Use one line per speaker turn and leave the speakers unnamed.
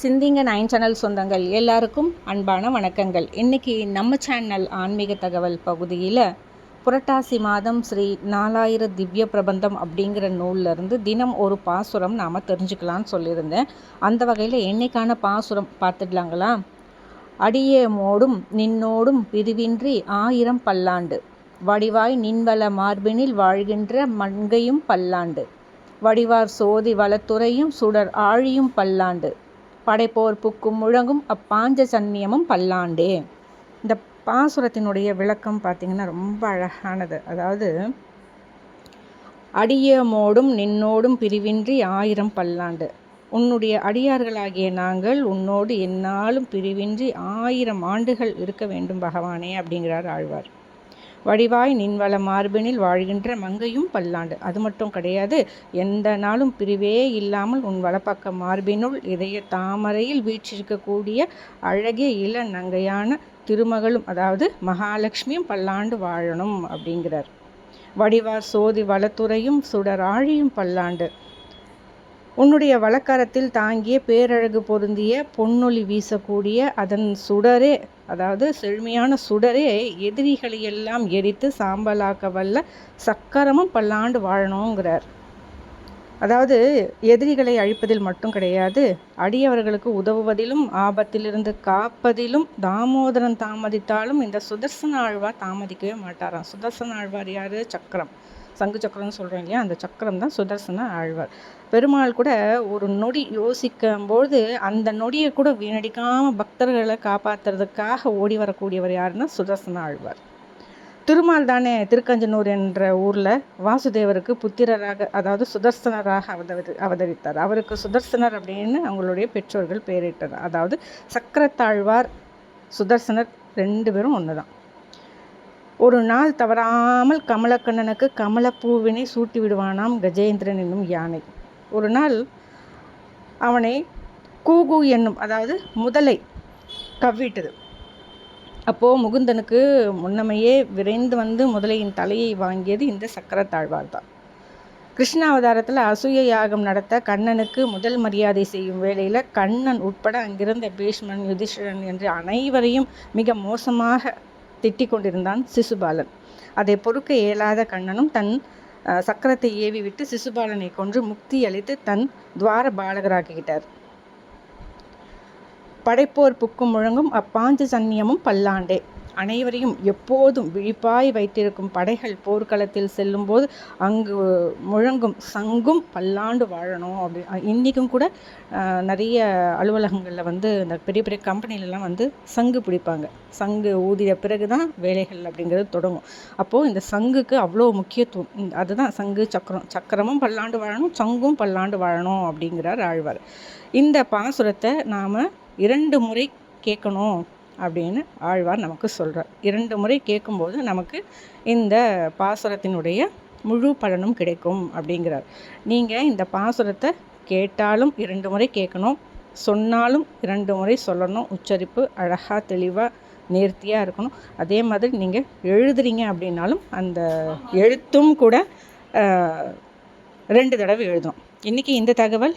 சிந்திங்க nine channel சொந்தங்கள் எல்லாருக்கும் அன்பான வணக்கங்கள். இன்றைக்கி நம்ம சேனல் ஆன்மீக தகவல் பகுதியில் புரட்டாசி மாதம் ஸ்ரீ நாலாயிர திவ்ய பிரபந்தம் அப்படிங்கிற நூல்லேருந்து தினம் ஒரு பாசுரம் நாம் தெரிஞ்சுக்கலான்னு சொல்லியிருந்தேன். அந்த வகையில் என்னைக்கான பாசுரம் பார்த்துடலாங்களா அடியே மோடும் நின்னோடும் பிரிவின்றி ஆயிரம் பல்லாண்டு. வடிவாய் நின்வள மார்பினில் வாழ்கின்ற மண்கையும் பல்லாண்டு. வடிவார் சோதி வளத்துறையும் சுடர் ஆழியும் பல்லாண்டு. படைப்போர் புக்கும் முழங்கும் அப்பாஞ்ச சன்னியமும் பல்லாண்டே. இந்த பாசுரத்தினுடைய விளக்கம் பார்த்திங்கன்னா ரொம்ப அழகானது. அதாவது அடியமோடும் நின்னோடும் பிரிவின்றி ஆயிரம் பல்லாண்டு. உன்னுடைய அடியார்களாகிய நாங்கள் உன்னோடு என்னாலும் பிரிவின்றி ஆயிரம் ஆண்டுகள் இருக்க வேண்டும் பகவானே அப்படிங்கிறார் ஆழ்வார். வடிவாய் நின்வள மார்பினில் வாழ்கின்ற மங்கையும் பல்லாண்டு. அது மட்டும் கிடையாது எந்த நாளும் பிரிவே இல்லாமல் உன் வளப்பக்க மார்பினுள் இதய தாமரையில் வீற்றிருக்கக்கூடிய அழகிய இள நங்கையான திருமகளும் அதாவது மகாலட்சுமியும் பல்லாண்டு வாழணும் அப்படிங்கிறார். வடிவார் சோதி வளத்துறையும் சுடராழியும் பல்லாண்டு. உன்னுடைய வழக்கரத்தில் தாங்கிய பேரழகு பொருந்திய பொன்னொளி வீசக்கூடிய அதன் சுடரே அதாவது செழுமையான சுடரே எதிரிகளை எல்லாம் எரித்து சாம்பலாக்க வல்ல சக்கரமும் பல்லாண்டு வாழணுங்கிறார். அதாவது எதிரிகளை அழிப்பதில் மட்டும் கிடையாது அடியவர்களுக்கு உதவுவதிலும் ஆபத்திலிருந்து காப்பதிலும் தாமோதரன் தாமதித்தாலும் இந்த சுதர்சன ஆழ்வார் தாமதிக்கவே மாட்டாராம். சுதர்சன ஆழ்வார் யார்? சக்கரம். சங்கு சக்கரம்னு சொல்கிறோம் இல்லையா? அந்த சக்கரம் தான் சுதர்சன ஆழ்வார். பெருமாள் கூட ஒரு நொடி யோசிக்கும்போது அந்த நொடியை கூட வீணடிக்காமல் பக்தர்களை காப்பாற்றுறதுக்காக ஓடி வரக்கூடியவர் யாருன்னா சுதர்சன ஆழ்வார். திருமால் தானே திருக்கஞ்சனூர் என்ற ஊரில் வாசுதேவருக்கு புத்திரராக அதாவது சுதர்சனராக அவதரி அவதரித்தார். அவருக்கு சுதர்சனர் அப்படின்னு அவங்களுடைய பெற்றோர்கள் பெயரிட்டார் அதாவது சக்கரத்தாழ்வார் சுதர்சனர் ரெண்டு பேரும் ஒன்று தான் ஒரு நாள் தவறாமல் கமலக்கண்ணனுக்கு கமலப்பூவினை சூட்டி விடுவானாம் கஜேந்திரன் என்னும் யானை. ஒரு நாள் அவனை கூகு என்னும் அதாவது முதலை கவ்விட்டது. அப்போது முகுந்தனுக்கு முன்னமையே விரைந்து வந்து முதலையின் தலையை வாங்கியது இந்த சக்கரத்தாழ்வார் தான் கிருஷ்ணாவதாரத்தில் அசூய யாகம் நடத்த கண்ணனுக்கு முதல் மரியாதை செய்யும் வேளையில் கண்ணன் உட்பட அங்கிருந்த பீஷ்மன் யுதிஷ்டன் என்று அனைவரையும் மிக மோசமாக திட்டிக் கொண்டிருந்தான் சிசுபாலன். அதை பொறுக்க இயலாத கண்ணனும் தன் சக்கரத்தை ஏவி விட்டு சிசுபாலனை கொன்று முக்தி அளித்து தன் துவார பாலகராக்கிட்டார் படைப்போர் புக்கும் முழங்கும் அப்பாஞ்ச சன்னியமும் பல்லாண்டே. அனைவரையும் எப்போதும் விழிப்பாய் வைத்திருக்கும் படைகள் போர்க்களத்தில் செல்லும்போது அங்கு முழங்கும் சங்கும் பல்லாண்டு வாழணும் அப்படி. இன்றைக்கும் கூட நிறைய அலுவலகங்களில் வந்து இந்த பெரிய பெரிய கம்பெனிலலாம் வந்து சங்கு பிடிப்பாங்க. சங்கு ஊதிய பிறகு தான் வேலைகள் அப்படிங்கிறது தொடங்கும். அப்போது இந்த சங்குக்கு அவ்வளோ முக்கியத்துவம். அதுதான் சங்கு சக்கரம். சக்கரமும் பல்லாண்டு வாழணும் சங்கும் பல்லாண்டு வாழணும் அப்படிங்கிறார் ஆழ்வார். இந்த பாசுரத்தை நாம் இரண்டு முறை கேட்கணும். அப்படின்னு ஆழ்வார் நமக்கு சொல்கிறார் இரண்டு முறை கேட்கும்போது நமக்கு இந்த பாசுரத்தினுடைய முழு பலனும் கிடைக்கும் அப்படிங்கிறார். நீங்கள் இந்த பாசுரத்தை கேட்டாலும் இரண்டு முறை கேட்கணும். சொன்னாலும் இரண்டு முறை சொல்லணும். உச்சரிப்பு அழகாக தெளிவாக நேர்த்தியாக இருக்கணும். அதே மாதிரி நீங்கள் எழுதுறீங்க அப்படின்னாலும் அந்த எழுத்தும் கூட ரெண்டு தடவை எழுதணும். இன்றைக்கி இந்த தகவல்